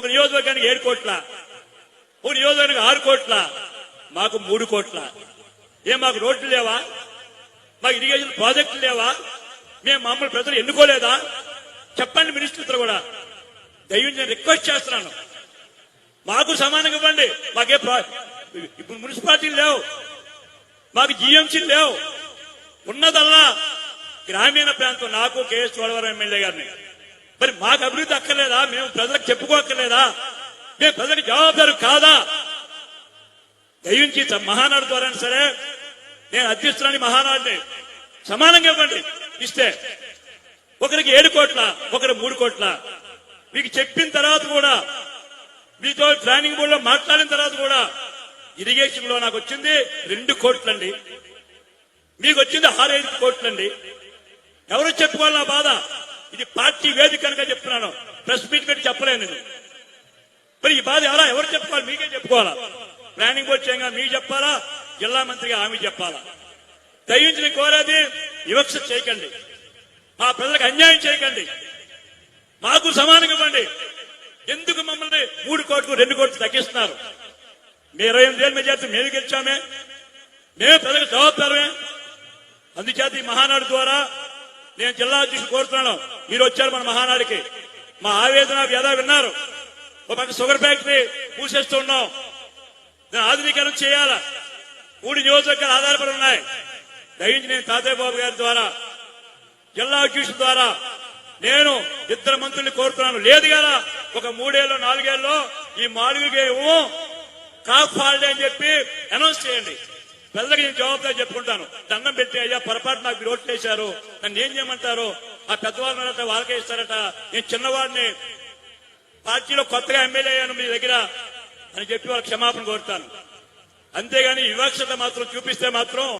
ఒక నియోజకవర్గానికి ఏడు కోట్ల ఒక నియోజకవర్గానికి ఆరు కోట్ల మాకు మూడు కోట్ల. ఏం మాకు రోడ్లు లేవా? మాకు ఇరిగేషన్ ప్రాజెక్టులు లేవా? మేము మమ్మల్ని ప్రజలు ఎన్నుకోలేదా? చెప్పండి మినిస్టర్తో కూడా. దయ్యం నేను రిక్వెస్ట్ చేస్తున్నాను. మాకు సమానంగా ఇవ్వండి. మాకే ప్రా- ఇప్పుడు మున్సిపాలిటీలు లేవు. మాకు జిఎంసీలు లేవు. ఉన్నదల్లా గ్రామీణ ప్రాంతం నాకు కేఎస్ చోడవరం ఎమ్మెల్యే గారిని. మరి మాకు అభివృద్ధి అక్కర్లేదా? మేము ప్రజలకు చెప్పుకోక్కర్లేదా? మేము ప్రజలకు జవాబుదారు కాదా? దయించి మహానాడు ద్వారా సరే నేను అధ్యక్షురాని మహానాడిని సమానంగా ఇవ్వండి. ఇస్తే ఒకరికి ఏడు కోట్ల ఒకరు మూడు కోట్ల. మీకు చెప్పిన తర్వాత కూడా మీతో ప్లానింగ్ బోర్డులో మాట్లాడిన తర్వాత కూడా ఇరిగేషన్లో నాకు వచ్చింది రెండు కోట్లండి. మీకు వచ్చింది ఆరైదు కోట్లండి. ఎవరు చెప్పుకోవాలి నా బాధ? ఇది పార్టీ వేదిక కనుక చెప్తున్నాను. ప్రెస్ మీట్ పెట్టి చెప్పలేను మరి ఈ బాధ ఎలా? ఎవరు చెప్పుకోవాలి? మీకే చెప్పుకోవాలా? ప్లానింగ్ బోర్డు చేయంగా మీకు చెప్పాలా? జిల్లా మంత్రిగా ఆమె చెప్పాలా? దయించి కోరేది వివక్ష చేయకండి. మా ప్రజలకు అన్యాయం చేయకండి. మాకు సమానంగా ఇవ్వండి. ఎందుకు మమ్మల్ని మూడు కోట్లు రెండు కోట్లు తగ్గిస్తున్నారు? మీ ఇరవై ఎనిమిది వేల మెజార్టీ మేము గెలిచామే. మేము ప్రజలకు జవాబుదారమే. అందుచేత ఈ మహానాడు ద్వారా నేను జిల్లా అధ్యక్షుడు కోరుతున్నాను. మీరు వచ్చారు మన మహానాడికి. మా ఆవేదన వ్యధ విన్నారు. ఒక పక్క షుగర్ ఫ్యాక్టరీ మూసేస్తున్నాం దాని ఆధునీకరణ చేయాలా. మూడు నియోజకవర్గాలు ఆధారపడి ఉన్నాయి. దయించి నేను తాతయ్య బాబు గారి ద్వారా జిల్లా అధ్యక్షుల ద్వారా నేను ఇద్దరు మంత్రుల్ని కోరుతున్నాను. లేదు కదా ఒక మూడేళ్ళు నాలుగేళ్ళు ఈ మాడుగుకేమో కాఫ్ హాలిడే అని చెప్పి అనౌన్స్ చేయండి. ప్రజలకు నేను జవాబుదారి చెప్పుకుంటాను. దండం పెట్టి అయ్యా పొరపాటు నాకు ఓట్లు వేశారు. నన్ను ఏం చేయమంటారు? ఆ పెద్దవాళ్ళు ఉన్నారట వాళ్ళకే ఇస్తారట. నేను చిన్నవాడిని. పార్టీలో కొత్తగా ఎమ్మెల్యే అయ్యాను మీ దగ్గర అని చెప్పి వాళ్ళ క్షమాపణ కోరుతాను. అంతేగాని వివక్షత మాత్రం చూపిస్తే మాత్రం